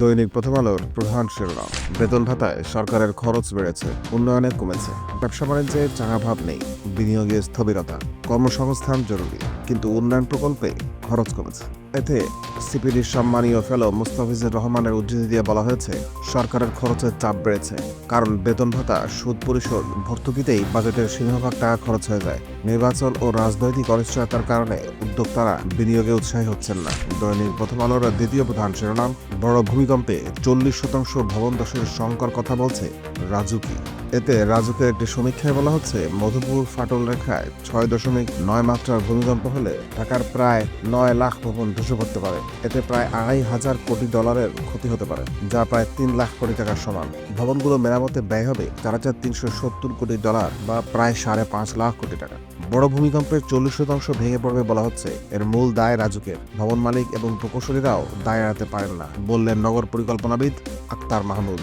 দৈনিক প্রথম আলোর প্রধান শিরোনাম। বেতন ভাতায় সরকারের খরচ বেড়েছে, উন্নয়নে কমেছে। ব্যবসা বাণিজ্যে চাঙাভাব নেই, বিনিয়োগে স্থবিরতা। কর্মসংস্থান জরুরি, কিন্তু উন্নয়ন প্রকল্পে খরচ কমেছে। এতে সিপিডির সম্মানীয় ফেলো মুস্তাফিজুর রহমানের উদ্ধৃতি দিয়ে বলা হয়েছে, সরকারের খরচের চাপ বেড়েছে, কারণ বেতন ভাতা, সুদ পরিশোধ, ভর্তুকিতেই বাজেটের সিংহভাগ টাকা খরচ হয়ে যায়। নির্বাচন ও রাজনৈতিক অনিশ্চয়তার কারণে উদ্যোক্তারা বিনিয়োগে উৎসাহী হচ্ছেন না। দৈনিক প্রথম আলোর দ্বিতীয় প্রধান শিরোনাম, বড় ভূমিকম্পে চল্লিশ শতাংশ ভবন দশের সংকর কথা বলছে রাজুকি। এতে রাজুকের একটি সমীক্ষায় বলা হচ্ছে, মধুপুর ফাটল রেখায় ছয় দশমিক নয় মাত্রার ভূমিকম্প হলে ঢাকার প্রায় নয় লাখ ভবন ধসে পড়তে পারে। এতে প্রায় আড়াই হাজার কোটি ডলারের ক্ষতি হতে পারে, যা প্রায় তিন লাখ কোটি টাকার সমান। ভবনগুলো মেরামতে ব্যয় হবে চার হাজার তিনশো সত্তর কোটি ডলার বা প্রায় সাড়ে পাঁচ লাখ কোটি টাকা। বড় ভূমিকম্পের চল্লিশ শতাংশ ভেঙে পড়বে বলা হচ্ছে। এর মূল দায় রাজুকের। ভবন মালিক এবং প্রকৌশলীরাও দায় এড়াতে পারেন না, বললেন নগর পরিকল্পনাবিদ আক্তার মাহমুদ।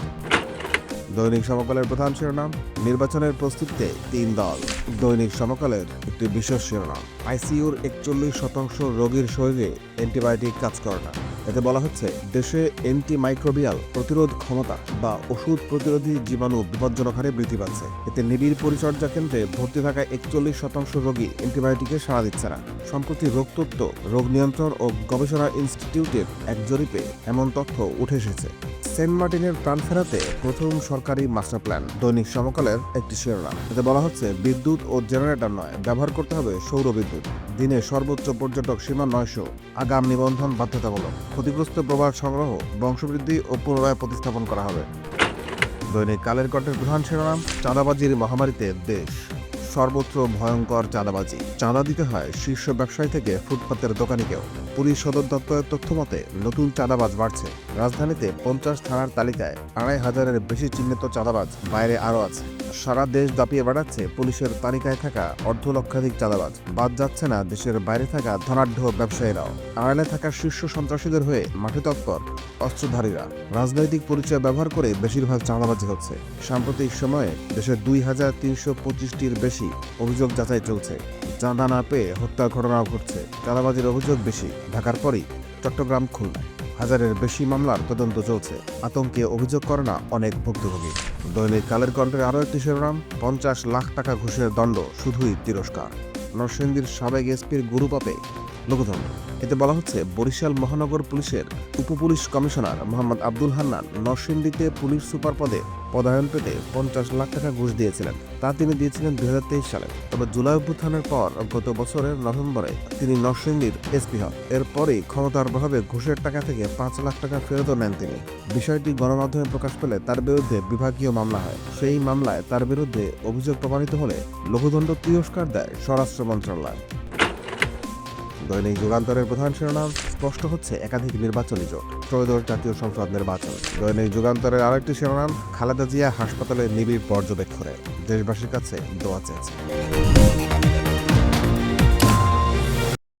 দৈনিক সমকালের প্রধান শিরোনাম, নির্বাচনের প্রস্তুতিতে তিন দল। দৈনিক সমকালের একটি বিশেষ শিরোনাম, আইসিইউর একচল্লিশ শতাংশ রোগীর শরীরে অ্যান্টিবায়োটিক কাজ করে না। এতে বলা হচ্ছে, দেশে অ্যান্টি মাইক্রোবিয়াল প্রতিরোধ ক্ষমতা বা ওষুধ প্রতিরোধী জীবাণু বিপজ্জনক হারে বৃদ্ধি পাচ্ছে। এতে নিবিড় পরিচর্যা কেন্দ্রে ভর্তি থাকা একচল্লিশ শতাংশ রোগী অ্যান্টিবায়োটিকে সাড়া দিচ্ছে না। সম্প্রতি রোগতত্ত্ব, রোগ নিয়ন্ত্রণ ও গবেষণা ইনস্টিটিউটের এক জরিপে এমন তথ্য উঠে এসেছে। সেন্ট মার্টিনের প্রাণ ফেরাতে প্রথম সরকারি মাস্টার প্ল্যান। দৈনিক সমকালের একটি শিরোনাম। এতে বলা হচ্ছে, বিদ্যুৎ ও জেনারেটর নয়, ব্যবহার করতে হবে সৌর বিদ্যুৎ। দিনে সর্বোচ্চ পর্যটক সীমা নয়শো। আগাম নিবন্ধন বাধ্যতামূলক। ক্ষতিগ্রস্ত প্রবাহ সংগ্রহ, বংশবৃদ্ধি ও পুনরায় প্রতিস্থাপন করা হবে। দৈনিক কালের কণ্ঠের প্রধান শিরোনাম, চাঁদাবাজির মহামারীতে দেশ। সর্বত্র ভয়ঙ্কর চাঁদাবাজি। চাঁদা দিতে হয় শীর্ষ ব্যবসায়ী থেকে ফুটপাতের দোকানিকেও। পুলিশ সদর দপ্তরের তথ্য মতে, নতুন চাঁদাবাজ বাড়ছে। রাজধানীতে পঞ্চাশ থানার তালিকায় আড়াই হাজারের বেশি চিহ্নিত চাঁদাবাজ বাইরে আরও আছে। সারা দেশ দাপিয়ে বেড়াচ্ছে পুলিশের তালিকায় থাকা অর্ধ লক্ষাধিক চাঁদাবাজ। বাদ যাচ্ছে না দেশের বাইরে থাকা ধনাঢ্য ব্যবসায়ীরাও। আড়ালে থাকা শীর্ষ সন্ত্রাসীদের হয়ে মাঠে তৎপর অস্ত্রধারীরা। রাজনৈতিক পরিচয় ব্যবহার করে বেশিরভাগ চাঁদাবাজি হচ্ছে। সাম্প্রতিক সময়ে দেশের দুই হাজার তিনশো পঁচিশটির বেশি অভিযোগ যাচাই চলছে। চাঁদা না পেয়ে হত্যার ঘটনাও ঘটছে। চাঁদাবাজির অভিযোগ বেশি, ঢাকার পরই চট্টগ্রাম খুলনায়। হাজারের বেশি মামলার তদন্ত চলছে। আতঙ্কে অভিযোগ করে না অনেক ভুক্তভোগী। দৈনিক কালের কণ্ঠের আরও একটি শিরোনাম, পঞ্চাশ লাখ টাকা ঘুষের দণ্ড, শুধুই তিরস্কার। নরসিংদীর সাবেক এসপির গুরুপাপে লোকদণ্ড এতে বলা হচ্ছে, বরিশাল মহানগর পুলিশের উপপুলিশ কমিশনার মোহাম্মদ আব্দুল হান্নান নরসিংদীতে পুলিশ সুপার পদে পদায়ন পেতে পঞ্চাশ লাখ টাকা ঘুষ দিয়েছিলেন। তা তিনি দিয়েছিলেন দুই হাজার তেইশ সালে। তবে জুলাই অভ্যুত্থানের পর গত বছরের নভেম্বরে তিনি নরসিংদীর এসপি হন। এরপরই ক্ষমতার প্রভাবে ঘুষের টাকা থেকে পাঁচ লাখ টাকা ফেরতও নেন তিনি। বিষয়টি গণমাধ্যমে প্রকাশ পেলে তার বিরুদ্ধে বিভাগীয় মামলা হয়। সেই মামলায় তার বিরুদ্ধে অভিযোগ প্রমাণিত হলে লঘুদণ্ড তিরস্কার দেয় স্বরাষ্ট্র মন্ত্রণালয়। দৈনিক যুগান্তরের প্রধান শিরোনাম স্পষ্ট হচ্ছে, একাধিক নির্বাচনী জোট, ত্রয়োদশ জাতীয় সংসদ নির্বাচন। দৈনিক যুগান্তরের আরেকটি শিরোনাম, খালেদা জিয়া হাসপাতালে নিবিড় পর্যবেক্ষণে। দেশবাসীর কাছে দোয়া চেয়েছে।